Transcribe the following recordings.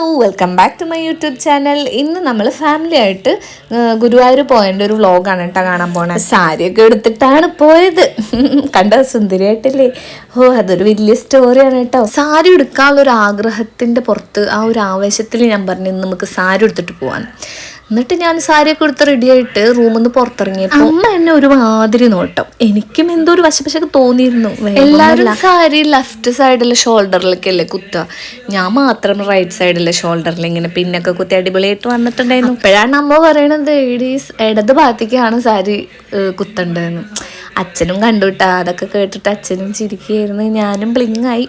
Hello welcome back to my YouTube channel ഇന്ന് നമ്മൾ family ആയിട്ട് ഗുരുവായൂർ പോയതിന്റെ ഒരു വ്ളോഗാണ് കേട്ടോ കാണാൻ പോണത് സാരിയൊക്കെ എടുത്തിട്ടാണ് പോയത്. കണ്ട സുന്ദരിയായിട്ടില്ലേ? ഓ അതൊരു വലിയ സ്റ്റോറിയാണ് കേട്ടോ സാരി എടുക്കാനുള്ള ഒരു ആഗ്രഹത്തിന്റെ പുറത്ത് ആ ഒരു ആവേശത്തിൽ ഞാൻ പറഞ്ഞു നമുക്ക് സാരി എടുത്തിട്ട് പോവാൻ എന്നിട്ട് ഞാൻ സാരിയൊക്കെ എടുത്ത് റെഡി ആയിട്ട് റൂമിൽ നിന്ന് പുറത്തിറങ്ങിയപ്പോൾ അമ്മ എന്നെ ഒരു മാതിരി നോട്ടം. എനിക്കും എന്തോ ഒരു വശപശൊക്കെ തോന്നിയിരുന്നു. എല്ലാവരും സാരി ലെഫ്റ്റ് സൈഡിലെ ഷോൾഡറിലേക്കല്ലേ കുത്തുക? ഞാൻ മാത്രം റൈറ്റ് സൈഡിലെ ഷോൾഡറിൽ ഇങ്ങനെ പിന്നൊക്കെ കുത്തി അടിപൊളിയായിട്ട് വന്നിട്ടുണ്ടായിരുന്നു. അപ്പോഴാണ് അമ്മ പറയണത് ഇടത് ഭാഗത്തേക്കാണ് സാരി ഏഹ്, കുത്തണ്ടതെന്ന് കണ്ടു കേട്ടോ അതൊക്കെ കേട്ടിട്ട് അച്ഛനും ചിരിക്കുകയായിരുന്നു. ഞാനും ബ്ലിങ്ങായി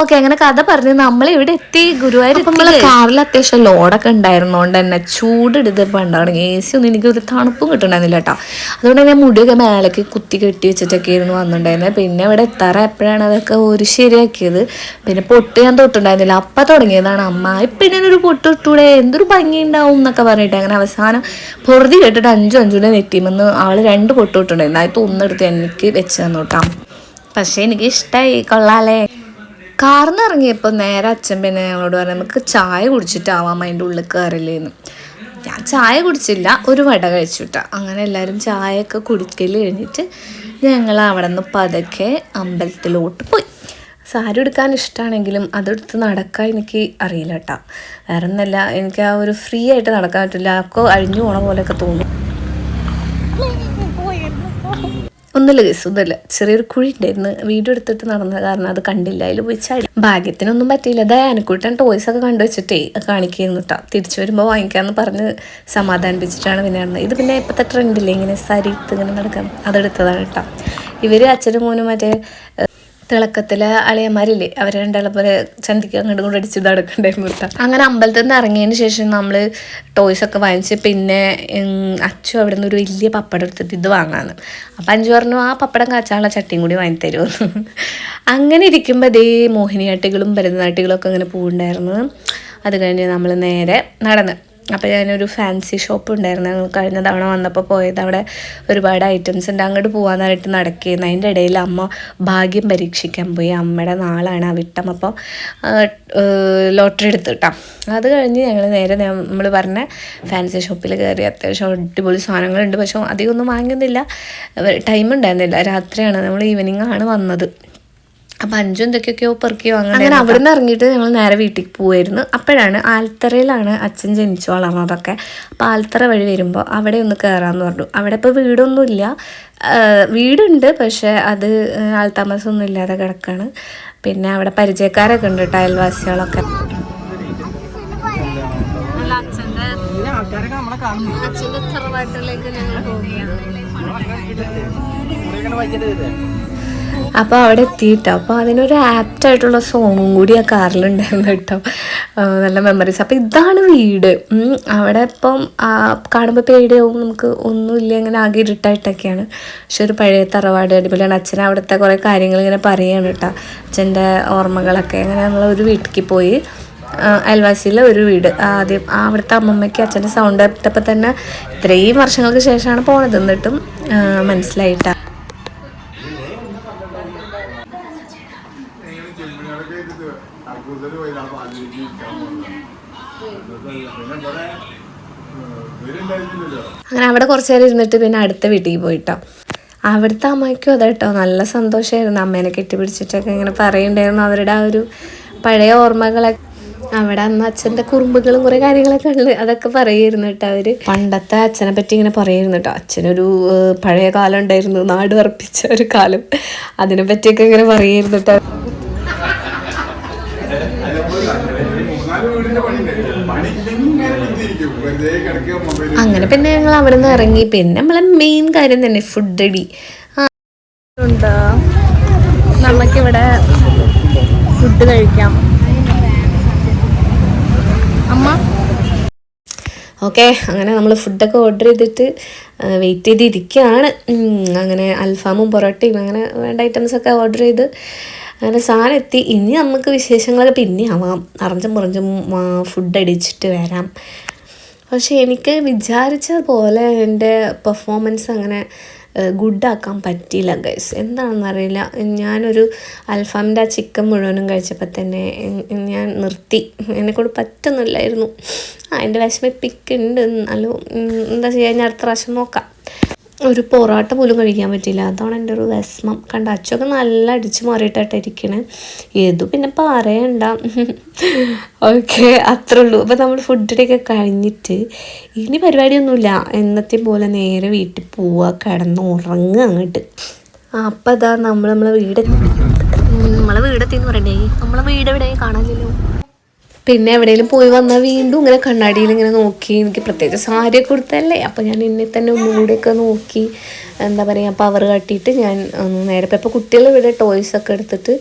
ഓക്കെ അങ്ങനെ കഥ പറഞ്ഞ് നമ്മൾ ഇവിടെ എത്തി. ഗുരുവായൂർ നമ്മളെ കാറിൽ അത്യാവശ്യം ലോഡൊക്കെ ഉണ്ടായിരുന്നോണ്ട് തന്നെ ചൂടെടുത്തപ്പോൾ ഉണ്ടാവണം. എ സി ഒന്നും എനിക്ക് ഒരു തണുപ്പും കിട്ടുന്നുണ്ടായിരുന്നില്ല കേട്ടോ അതുകൊണ്ട് തന്നെ മുടിയൊക്കെ മേലേക്ക് കുത്തി കെട്ടി വെച്ചിട്ടൊക്കെ ആയിരുന്നു വന്നിട്ടുണ്ടായിരുന്നത് പിന്നെ ഇവിടെ എത്താറ എപ്പോഴാണ് അതൊക്കെ ഒരു ശരിയാക്കിയത്? പിന്നെ പൊട്ട് ഞാൻ തൊട്ടുണ്ടായിരുന്നില്ല. അപ്പം തുടങ്ങിയതാണ് അമ്മ. പിന്നെ ഒരു പൊട്ട് ഇട്ടൂടെ എന്തൊരു ഭംഗി ഉണ്ടാവും എന്നൊക്കെ പറഞ്ഞിട്ട് അങ്ങനെ അവസാനം പൊറുതി കേട്ടിട്ട് അഞ്ചും അഞ്ചൂടെ നെറ്റിമെന്ന് ആൾ രണ്ട് പൊട്ട് ഇട്ടുണ്ടായിരുന്നു അതിൽ ഒന്നെടുത്ത് എനിക്ക് വെച്ച് തന്നു കേട്ടോ പക്ഷേ എനിക്ക് ഇഷ്ടമായി കൊള്ളാലേ. കാർന്ന് ഇറങ്ങിയപ്പോൾ നേരെ അച്ഛൻ പിന്നെ ഞങ്ങളോട് പറഞ്ഞു നമുക്ക് ചായ കുടിച്ചിട്ടാവാം അതിന്റെ ഉള്ളിൽ കയറില്ലേന്ന് ഞാൻ ചായ കുടിച്ചില്ല ഒരു വട കഴിച്ചു കേട്ടോ അങ്ങനെ എല്ലാവരും ചായയൊക്കെ കുടിക്കൽ കഴിഞ്ഞിട്ട് ഞങ്ങൾ അവിടെ നിന്ന് പതുക്കെ അമ്പലത്തിലോട്ട് പോയി. സാരി എടുക്കാൻ ഇഷ്ടമാണെങ്കിലും അതെടുത്ത് നടക്കാൻ എനിക്ക് അറിയില്ല കേട്ടോ വേറെ ഒന്നല്ല എനിക്ക് ആ ഒരു ഫ്രീ ആയിട്ട് നടക്കാൻ പറ്റില്ല. ഒക്കെ അഴിഞ്ഞു പോണ പോലെയൊക്കെ തോന്നും. ഒന്നുമില്ല കേസ് ഒന്നുമില്ല ചെറിയൊരു കുഴി ഉണ്ടായിരുന്നു. വീഡിയോ എടുത്തിട്ട് നടന്ന കാരണം അത് കണ്ടില്ല. അതിൽ പോയി ചാടി. ഭാഗ്യത്തിനൊന്നും പറ്റിയില്ല. അതായത് അനുക്കൂട്ടൻ ടോയ്സ് ഒക്കെ കണ്ടു വെച്ചിട്ടേ കാണിക്കുന്നു കേട്ടോ തിരിച്ചു വരുമ്പോൾ വാങ്ങിക്കാമെന്ന് പറഞ്ഞ് സമാധാനിപ്പിച്ചിട്ടാണ് പിന്നെ നടന്നത്. ഇത് പിന്നെ ഇപ്പോഴത്തെ ട്രെൻഡില്ലേ ഇങ്ങനെ സാരി ഇട്ട് ഇങ്ങനെ നടക്കാം അതെടുത്തതാണ് കേട്ടോ ഇവർ അച്ഛനും മോനും മറ്റേ ഏഹ്, തിളക്കത്തിലെ അളിയന്മാരില്ലേ അവർ പോലെ ചന്തിക്ക് അങ്ങോട്ടും കൂടെ അടിച്ച് നടക്കണ്ടായിരുന്നു അങ്ങനെ അമ്പലത്തിൽ നിന്ന് ഇറങ്ങിയതിന് ശേഷം നമ്മൾ ടോയ്സ് ഒക്കെ വാങ്ങിച്ച് പിന്നെ അച്ചു അവിടെ നിന്ന് ഒരു വലിയ പപ്പടം എടുത്തിട്ട് ഇത് വാങ്ങാന്ന്. അപ്പം അഞ്ചു പറഞ്ഞു ആ പപ്പടം കാച്ചാനുള്ള ചട്ടിയും കൂടി വാങ്ങി തരുമെന്ന് അങ്ങനെ ഇരിക്കുമ്പോൾ അതേ മോഹിനിയാട്ടികളും ഭരതനാട്ടികളും ഒക്കെ അങ്ങനെ പോകുന്നുണ്ടായിരുന്നു അത് കഴിഞ്ഞ് നമ്മൾ നേരെ നടന്ന്. അപ്പോൾ ഞാനൊരു ഫാൻസി ഷോപ്പ് ഉണ്ടായിരുന്നു. കഴിഞ്ഞ തവണ വന്നപ്പോൾ പോയത് അവിടെ ഒരുപാട് ഐറ്റംസ് ഉണ്ട്. അങ്ങോട്ട് പോകാനായിട്ട് നടക്കുകയായിരുന്നു അതിന്റെ ഇടയിൽ അമ്മ ഭാഗ്യം പരീക്ഷിക്കാൻ പോയി. അമ്മയുടെ നാളാണ് ആ വിട്ടം. അപ്പോൾ ലോട്ടറി എടുത്ത് കിട്ടാം അത് കഴിഞ്ഞ് ഞങ്ങൾ നേരെ നമ്മൾ പറഞ്ഞ ഫാൻസി ഷോപ്പിൽ കയറി അത്യാവശ്യം അടിപൊളി സാധനങ്ങളുണ്ട്. പക്ഷെ അധികം ഒന്നും വാങ്ങുന്നില്ല ടൈം ഉണ്ടായിരുന്നില്ല. രാത്രിയാണ്. നമ്മൾ ഈവനിങ് ആണ് വന്നത്. അപ്പം അഞ്ചും എന്തൊക്കെയൊക്കെയോ പെറുക്കിയോ അങ്ങനെ അങ്ങനെ അവിടെ നിന്ന് ഇറങ്ങിയിട്ട് ഞങ്ങൾ നേരെ വീട്ടിൽ പോവായിരുന്നു. അപ്പോഴാണ് ആൽത്തറയിലാണ് അച്ഛൻ ജനിച്ചു വളർന്നതൊക്കെ. അപ്പോൾ ആൽത്തറ വഴി വരുമ്പോൾ അവിടെ ഒന്ന് കയറാമെന്ന് പറഞ്ഞു. അവിടെ ഇപ്പോൾ വീടൊന്നുമില്ല. ഇല്ല വീടുണ്ട് പക്ഷേ അത് ആൾത്താമസമൊന്നും ഇല്ലാതെ കിടക്കാണ്. പിന്നെ അവിടെ പരിചയക്കാരൊക്കെ ഉണ്ട് കേട്ടോ അയൽവാസികളൊക്കെ. അച്ഛന്റെ തറവാട്ടിലേക്ക് ഞങ്ങൾ പോവുകയാണ്. അപ്പോൾ അവിടെ എത്തിയിട്ടോ. അപ്പോൾ അതിനൊരു ആപ്റ്റ് ആയിട്ടുള്ള സോങ്ങും കൂടി ആ കാറിലുണ്ടായിരുന്നു കേട്ടോ. നല്ല മെമ്മറീസ് അപ്പോൾ ഇതാണ് വീട്. അവിടെ ഇപ്പം കാണുമ്പോൾ പേടിയാവും. നമുക്ക് ഒന്നുമില്ല ഇങ്ങനെ ആകെ ഇരുട്ടായിട്ടൊക്കെയാണ്. പക്ഷെ ഒരു പഴയ തറവാട് അടിപൊളിയാണ്. അച്ഛൻ അവിടുത്തെ കുറേ കാര്യങ്ങൾ ഇങ്ങനെ പറയുകയാണ് കേട്ടോ. അച്ഛന്റെ ഓർമ്മകളൊക്കെ. അങ്ങനെ നമ്മൾ ഒരു വീട്ടിലേക്ക് പോയി അയൽവാസിയിലെ ഒരു വീട്. ആദ്യം അവിടുത്തെ അമ്മമ്മയ്ക്ക് അച്ഛന്റെ സൗണ്ട് ഇട്ടപ്പോൾ തന്നെ ഇത്രയും വർഷങ്ങൾക്ക് ശേഷമാണ് പോണത്. എന്നിട്ടും ആ, അങ്ങനെ അവിടെ കുറച്ച് നേരം ഇരുന്നിട്ട് പിന്നെ അടുത്ത വീട്ടിൽ പോയിട്ടോ. അവിടുത്തെ അമ്മയ്ക്കും അതെ കേട്ടോ നല്ല സന്തോഷമായിരുന്നു അമ്മേനെ കെട്ടിപ്പിടിച്ചിട്ടൊക്കെ ഇങ്ങനെ പറയണ്ടായിരുന്നു അവരുടെ ആ ഒരു പഴയ ഓർമ്മകളൊക്കെ അവിടെ അന്ന് അച്ഛന്റെ കുറുമ്പുകളും കുറേ കാര്യങ്ങളൊക്കെ ഉണ്ട്. അതൊക്കെ പറയായിരുന്നു കേട്ടോ അവർ. പണ്ടത്തെ അച്ഛനെ പറ്റി ഇങ്ങനെ പറയായിരുന്നു കേട്ടോ. അച്ഛനൊരു പഴയ കാലം ഉണ്ടായിരുന്നു. നാട് അർപ്പിച്ച ഒരു കാലം. അതിനെ പറ്റിയൊക്കെ ഇങ്ങനെ പറയായിരുന്നു കേട്ടോ. അങ്ങനെ പിന്നെ ഞങ്ങൾ അവിടെ നിന്ന് ഇറങ്ങി. പിന്നെ നമ്മളെ മെയിൻ കാര്യം തന്നെ ഫുഡ് ഉണ്ട്. നമുക്കിവിടെ ഫുഡ് കഴിക്കാം. അമ്മ? ഓക്കെ അങ്ങനെ നമ്മൾ ഫുഡൊക്കെ ഓർഡർ ചെയ്തിട്ട് വെയിറ്റ് ചെയ്തിരിക്കുകയാണ്. അങ്ങനെ അൽഫാമും പൊറോട്ടയും അങ്ങനെ വേണ്ട ഐറ്റംസൊക്കെ ഓർഡർ ചെയ്ത് അങ്ങനെ സാധനം എത്തി. ഇനി നമുക്ക് വിശേഷങ്ങളൊക്കെ പിന്നെ ആവാം. അറിഞ്ഞും പുറഞ്ഞും ഫുഡ് അടിച്ചിട്ട് വരാം. പക്ഷെ എനിക്ക് വിചാരിച്ച പോലെ എന്റെ പെർഫോമൻസ് അങ്ങനെ ഗുഡാക്കാൻ പറ്റിയില്ല ഗൈസ് എന്താണെന്നറിയില്ല ഞാനൊരു അൽഫാമിന്റെ ആ ചിക്കൻ മുഴുവനും കഴിച്ചപ്പോൾ തന്നെ ഞാൻ നിർത്തി. എന്നെക്കൊണ്ട് പറ്റുന്നില്ലായിരുന്നു. ആ എന്റെ വിഷമിപ്പിക്കുന്നുണ്ട്. എന്നാലും എന്താ ചെയ്യുക ഞാൻ അടുത്ത പ്രാവശ്യം നോക്കാം. ഒരു പൊറോട്ട പോലും കഴിക്കാൻ പറ്റില്ല അതാണ് എന്റെ ഒരു വിഷമം. കണ്ട അച്ചൊക്കെ നല്ല അടിച്ച് മാറിയിട്ടായിട്ട് ഇരിക്കണേ. ഏതു പിന്നെ പറയണ്ട. ഓക്കെ അത്രേ ഉള്ളൂ. അപ്പോൾ നമ്മൾ ഫുഡിന്റെയൊക്കെ കഴിഞ്ഞിട്ട് ഇനി പരിപാടിയൊന്നുമില്ല. എന്നത്തെ പോലെ നേരെ വീട്ടിൽ പോവുക കിടന്ന് ഉറങ്ങുക അങ്ങോട്ട്. അപ്പം അതാ നമ്മൾ നമ്മളെ വീട് നമ്മളെ വീടെത്തിന്ന് പറയണ്ടേ? നമ്മളെ വീട് എവിടെ കാണാനില്ലല്ലോ. പിന്നെ എവിടെയെങ്കിലും പോയി വന്നാൽ വീണ്ടും ഇങ്ങനെ കണ്ണാടിയിൽ ഇങ്ങനെ നോക്കി എനിക്ക് പ്രത്യേകിച്ച് സാരിയൊക്കെ കൊടുത്തല്ലേ അപ്പോൾ ഞാൻ എന്നെ തന്നെ ഒന്നുകൂടെയൊക്കെ നോക്കി എന്താ പറയുക പവർ കാട്ടിയിട്ട് ഞാൻ നേരെ ഇപ്പോൾ കുട്ടികൾ ഇവിടെ ടോയ്സ് ഒക്കെ എടുത്തിട്ട്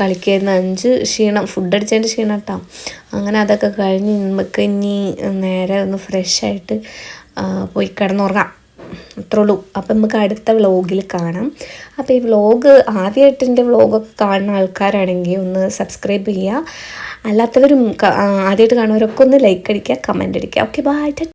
കളിക്കുന്ന അഞ്ച് ക്ഷീണം ഫുഡ് അടിച്ചതിന്റെ ക്ഷീണം കേട്ടോ അങ്ങനെ അതൊക്കെ കഴിഞ്ഞ് നമുക്ക് ഇനി നേരെ ഒന്ന് ഫ്രഷ് ആയിട്ട് പോയി കിടന്നുറങ്ങാം. അത്രേ ഉള്ളൂ. അപ്പം നമുക്ക് അടുത്ത വ്ളോഗിൽ കാണാം. അപ്പോൾ ഈ വ്ളോഗ് ആദ്യമായിട്ട് എന്റെ വ്ളോഗൊക്കെ കാണുന്ന ആൾക്കാരാണെങ്കിൽ ഒന്ന് സബ്സ്ക്രൈബ് ചെയ്യുക. അല്ലാത്തവരും ആദ്യമായിട്ട് കാണുന്നവരൊക്കെ ഒന്ന് ലൈക്ക് അടിക്കുക കമന്റ് അടിക്കുക. Okay bye